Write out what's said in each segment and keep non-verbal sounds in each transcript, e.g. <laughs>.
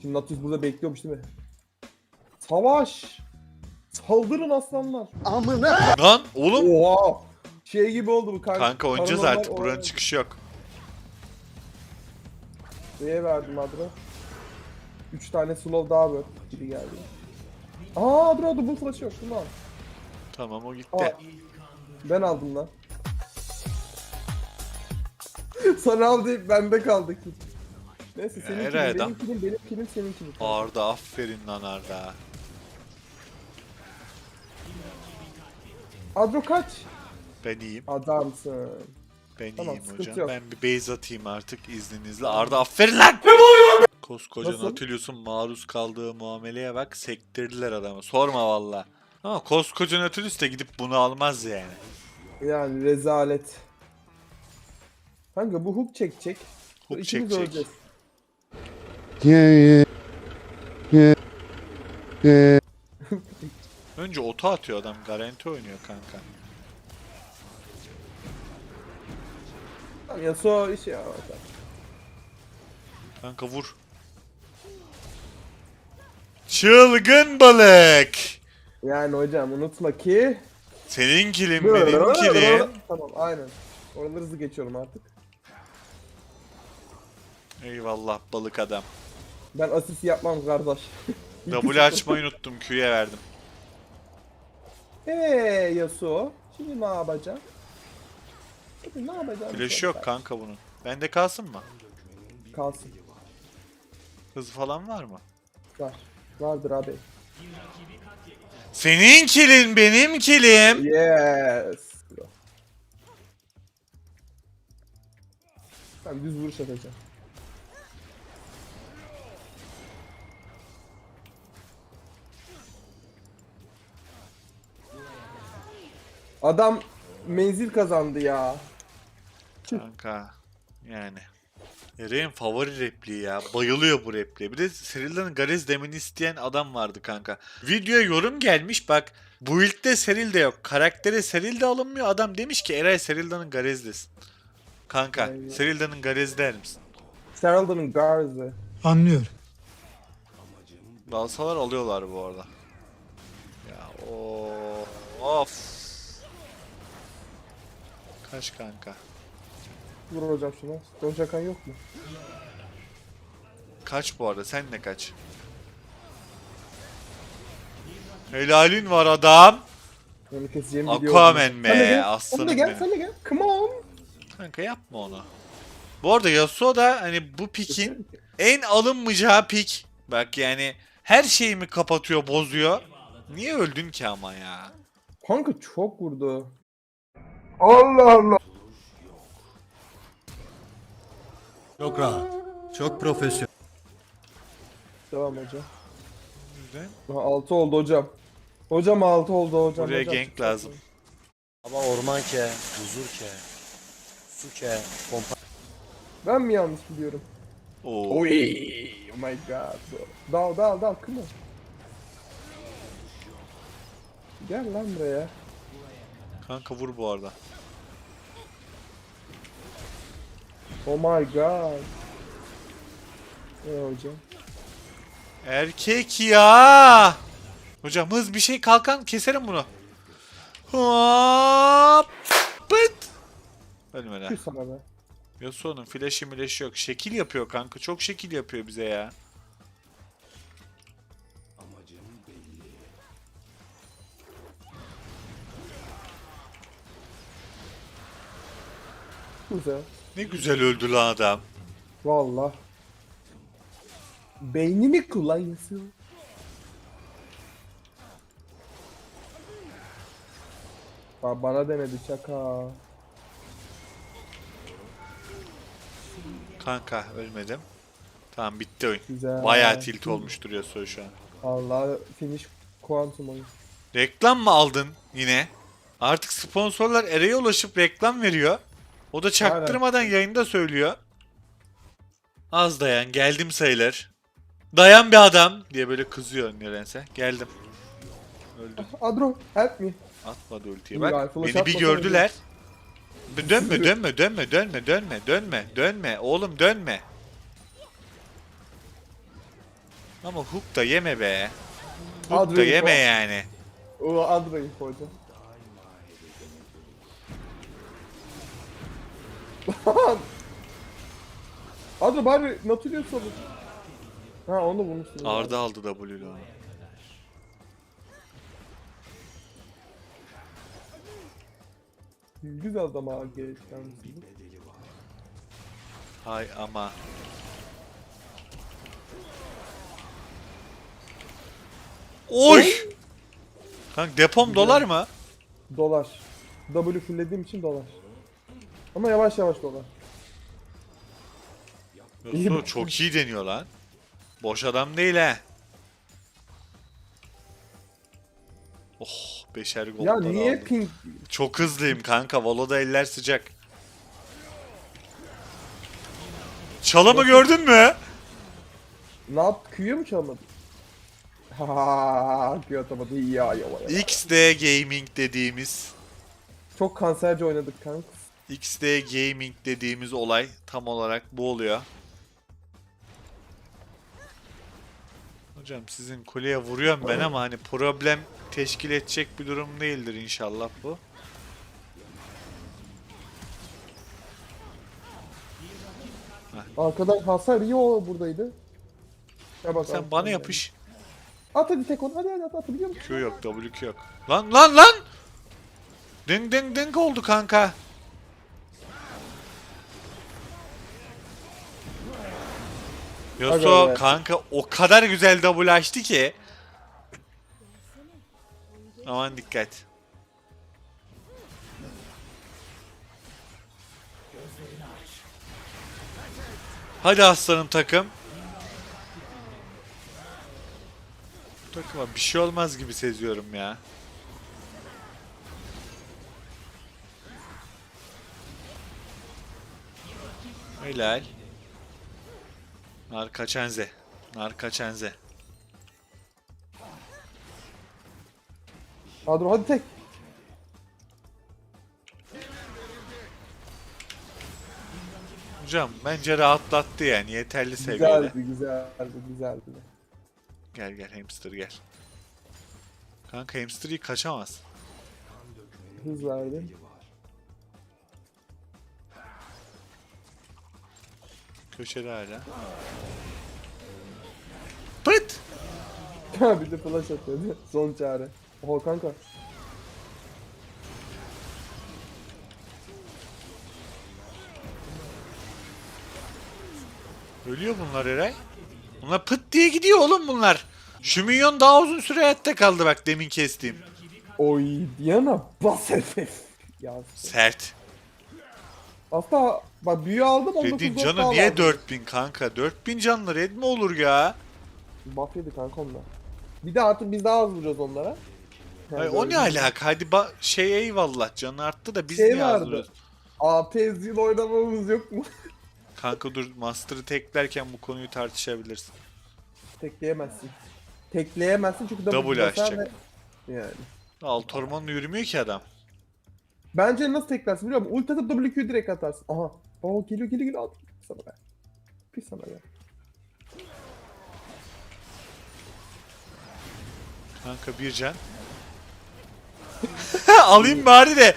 Şimdi Natus burada bekliyormuş değil mi? Savaş! Saldırın aslanlar. Lan oğlum. Oha! Şey gibi oldu bu kanka. Kanka oynayacağız Paranormal artık. Buranın olay. çıkışı yok. Neye verdim adını? 3 tane slow daha böyle gibi geldi. Aa Adro double flash yok şunu al. Tamam o Aa, gitti. ben aldım lan. <laughs> Sana al deyip bende kaldı Neyse senin adam. benim kilim, benim kilim, senin kilin. Arda aferin lan Arda. Adro kaç? Ben iyiyim. Adamsın. Ben Tamam, iyiyim sıkıntı hocam. yok. Ben bir base atayım artık izninizle. Arda aferin lan. Koskoca Nasıl? Nautilus'un maruz kaldığı muameleye bak sektirdiler adamı. Sorma valla. Ama koskoca Nautilus da gidip bunu almaz yani. Yani rezalet. Kanka bu hook çekecek. Hook İkimiz çekecek. öleceğiz. Önce oto atıyor adam. Garanti oynuyor kanka. Tamam Yasuo işi ya. bak. Kanka vur. Çılgın balık. Yani hocam unutma ki. Senin kilin benim kilim. Tamam aynen. Oraları hızlı geçiyorum artık. Eyvallah balık adam. Ben asist yapmam kardeş. W <laughs> açmayı unuttum. Q'ye verdim. Eee Yasuo. Şimdi ne yapacağım? Şimdi ne yapacağım? Flash yok kanka bunun. Bende kalsın mı? Kalsın. Hız falan var mı? Var. Vardır abi. Senin kilin benim kilim. Yes. Ben düz vuruş atacağım. Adam menzil kazandı ya. Kanka yani. Eren favori repliği ya. Bayılıyor bu repliğe. Bir de Serilda'nın Garez demeni isteyen adam vardı kanka. Videoya yorum gelmiş bak. Bu ilkte Seril de yok. Karaktere Seril de alınmıyor. Adam demiş ki Eray Serilda'nın Garez'desin. Kanka Eyvah. Serilda'nın Garez der misin? Seralda'nın Garza. Anlıyorum. Dalsalar alıyorlar bu arada. Ya o of. Kaç kanka? Vur hocam şuna. Doncakan yok mu? Kaç bu arada? Sen ne kaç? Helalin var adam. Onu keseceğimi biliyorum. Aquaman Sen de be. gel, Sen de Aslanım gel, sen de gel. Come on. Kanka yapma onu. Bu arada Yasuo da hani bu pikin en alınmayacağı pik. Bak yani her şeyimi kapatıyor, bozuyor. Niye öldün ki ama ya? Kanka çok vurdu. Çok rahat. Çok profesyonel. Devam hocam. Güzel. Aha, 6 oldu hocam. Hocam 6 oldu hocam. Buraya hocam. gank lazım. Ama orman ke, huzur ke, su ke, pompa Ben mi yanlış biliyorum? Oo. Oy, oh my god. Dal dal dal on. Gel lan buraya. Kanka vur bu arada. Oh my god. Ne hocam? Erkek ya. Hocam hız bir şey kalkan keserim bunu. Hop. Pıt. Ölmeden. Şu sana be. Yasuo'nun flash'i flash'i yok. Şekil yapıyor kanka. Çok şekil yapıyor bize ya. Güzel. Ne güzel öldü lan adam. Valla. Beynimi kullanıyorsun. Ba bana demedi şaka. Kanka ölmedim. Tamam bitti oyun. Güzel. Bayağı tilt olmuştur Yasuo şu an. Allah finish kuantum oyun. Reklam mı aldın yine? Artık sponsorlar Ereğe ulaşıp reklam veriyor. O da çaktırmadan yayında söylüyor. Az dayan geldim sayılır. Dayan bir adam diye böyle kızıyor nedense. Geldim. Öldüm. Adro help me. Atmadı ultiye bak. flash Beni bir gördüler. Dönme dönme dönme dönme dönme dönme dönme oğlum dönme. Ama hook da yeme be. Hook da yeme Paul. yani. O Adra'yı koyacağım. Adra bari Nautilus olur. Ha onu da bulmuşsun. Arda aldı W'lu onu. Güzel adam geç kendisi. Hay ama. Oy! Kanka depom dolar mı? Dolar. W fulllediğim için dolar. Ama yavaş yavaş Yoksa mi? çok iyi deniyor lan. Boş adam değil he. Oh beşer gol. Ya niye ping? Çok hızlıyım kanka. Valo'da eller sıcak. Çalımı gördün mü? Ne yap? Q'ya mı çalmadın? Ha, <laughs> Q atamadı. Ya ya ya. XD Gaming dediğimiz Çok kanserce oynadık kanka. XD Gaming dediğimiz olay tam olarak bu oluyor. Hocam sizin kuleye vuruyorum ben ama hani problem teşkil edecek bir durum değildir inşallah bu. Arkadan hasar iyi o buradaydı. Ya bak, Sen bana yapış. At hadi tek onu. Hadi hadi at atabiliyor musun? Q yok, W yok. Lan lan lan! Ding ding ding oldu kanka. Yasuo Aga be. kanka o kadar güzel W açtı ki. Aman dikkat. Hadi aslanım takım. Takıma bir şey olmaz gibi seziyorum ya. Helal. Narkaçenze. Narkaçenze. Adro hadi tek. Hocam bence rahatlattı yani yeterli seviyede. Güzeldi güzeldi güzeldi. Gel gel hamster gel. Kanka hamster iyi kaçamaz. Hız verdi. Köşede hala. Pıt! <laughs> Ha bir de flash atıyordu. Son çare. Oha kanka. Ölüyor bunlar Eray. Bunlar pıt diye gidiyor oğlum bunlar. Şu minyon daha uzun süre hayatta kaldı bak demin kestiğim. Oy Diana bas herif. Ya Sert. Aslında bak büyü aldım 19 Red'in canı niye aldım. 4000 kanka? 4000 canlı Red mi olur ya? Buff yedi kanka onlar. Bir de artık biz daha az vuracağız onlara. Ay, o ne alaka? Hadi ba- şey eyvallah canı arttı da biz Şey niye az vuruyoruz? AP oynamamız yok mu? <laughs> Kanka dur Master'ı teklerken bu konuyu tartışabilirsin. Tekleyemezsin. Tekleyemezsin çünkü Double basar açacak. ve- Yani. Alt hormonla yürümüyor ki adam. Bence nasıl teklersin biliyor musun? Ulti atıp WQ direkt atarsın. Aha. Oo geliyor geliyor geliyor. Al. Sana be. Pis sana be. Kanka bir can. <laughs> Alayım bari de.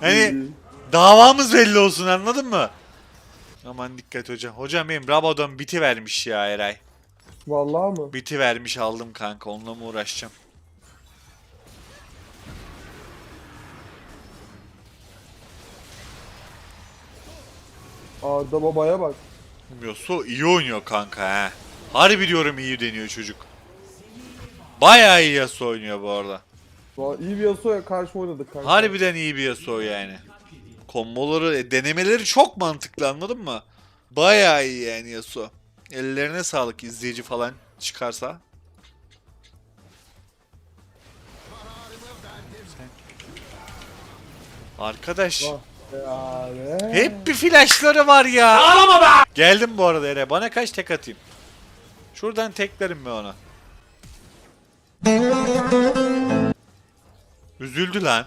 Hani davamız belli olsun anladın mı? Aman dikkat hocam. Hocam benim Rabadon biti vermiş ya Eray. Vallahi mı? Biti vermiş aldım kanka onunla mı uğraşacağım? Arda babaya bak. Yasuo iyi oynuyor kanka ha. Harbi diyorum iyi deniyor çocuk. Bayağı iyi Yasuo oynuyor bu arada. Vallahi iyi bir Yasuo'ya karşı oynadık kanka. Harbiden iyi bir Yasuo yani. Komboları, e, denemeleri çok mantıklı anladın mı? Bayağı iyi yani Yasuo. Ellerine sağlık izleyici falan çıkarsa. Arkadaş Vah Yani. hep bir flashları var ya. Ağlama be! Geldim bu arada Ere. Bana kaç tek atayım? Şuradan teklerim mi ona? Üzüldü lan.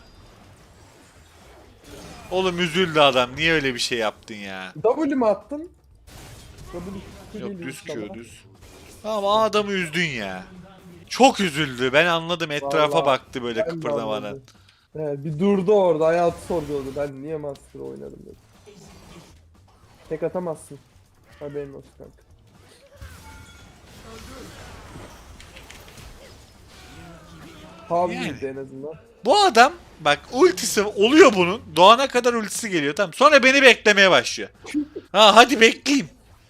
Oğlum üzüldü adam. Niye öyle bir şey yaptın ya? W mi attın? W Yok düz. Q düz. Ama adamı üzdün ya. Çok üzüldü. Ben anladım. Etrafa Vallahi baktı böyle kıpırdamadan. Evet, bir durdu orada hayatı sorguladı. Ben niye Master oynadım dedi. Tek atamazsın. Haberin olsun kanka. Havi Yani. en azından. Bu adam bak ultisi oluyor bunun. Doğana kadar ultisi geliyor. Tamam. Sonra beni beklemeye başlıyor. Ha hadi bekleyeyim.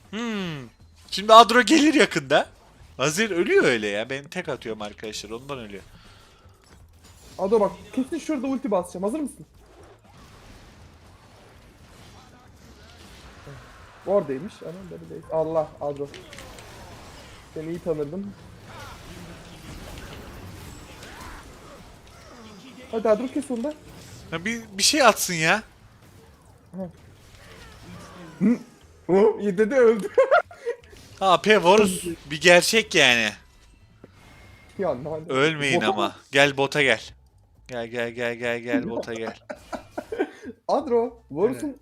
Hmm. Şimdi Adro gelir yakında. Hazır ölüyor öyle ya. Ben tek atıyorum arkadaşlar. Ondan ölüyor. Ado bak kesin şurada ulti basacağım. Hazır mısın? Oradaymış. Anam böyle değil. Allah Adro. Seni iyi tanırdım. Hadi Adro kes onu da. Ya bir, bir şey atsın ya. Oh, <laughs> yedi de öldü. <laughs> AP Varus bir gerçek yani. ya. Ölmeyin Bota ama. Gel bota gel. Gel gel gel gel gel <laughs> bota gel. Adro, Varus'un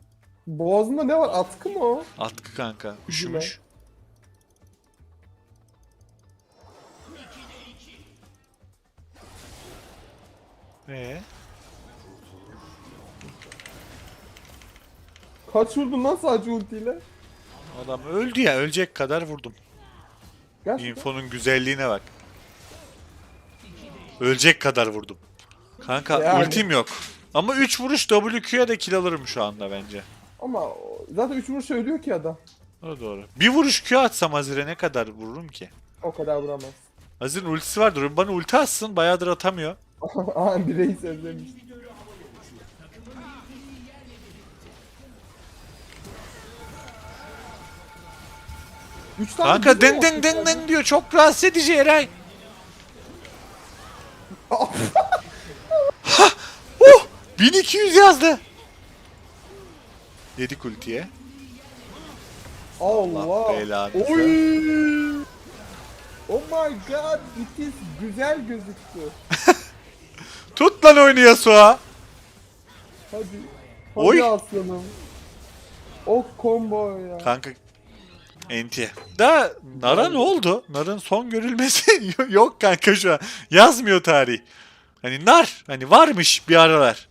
boğazında ne var? Atkı mı o? Atkı kanka. Üşümüş. Ee? Kaç vurdun lan sadece ultiyle? Adam öldü ya. Ölecek kadar vurdum. Gerçekten. Info'nun güzelliğine bak. Ölecek kadar vurdum. Kanka Yani. ultim yok. Ama 3 vuruş WQ'ya da kill alırım şu anda bence. Ama o- zaten 3 vuruş söylüyor ki adam. O doğru. Bir vuruş Q atsam Hazir'e ne kadar vururum ki? O kadar vuramaz. Hazir'in ultisi vardır. Bana ulti atsın bayağıdır atamıyor. <laughs> Aa bireyi sevdirmiş. Üç tane Kanka güzel den den yaptık den ya. den diyor. Çok rahatsız edici Eray. <laughs> Hah! Uh! 1200 yazdı. Yedik ultiye. Allah. Allah belanı Oy. Oh my god, it is güzel gözüktü. <laughs> Tut lan oyunu Yasuo. Hadi. Hadi Oy. aslanım. O combo ya. Kanka Enti. Da Nara ne oldu? Nar'ın son görülmesi <laughs> yok kanka şu an. Yazmıyor tarih. Hani Nar hani varmış bir aralar.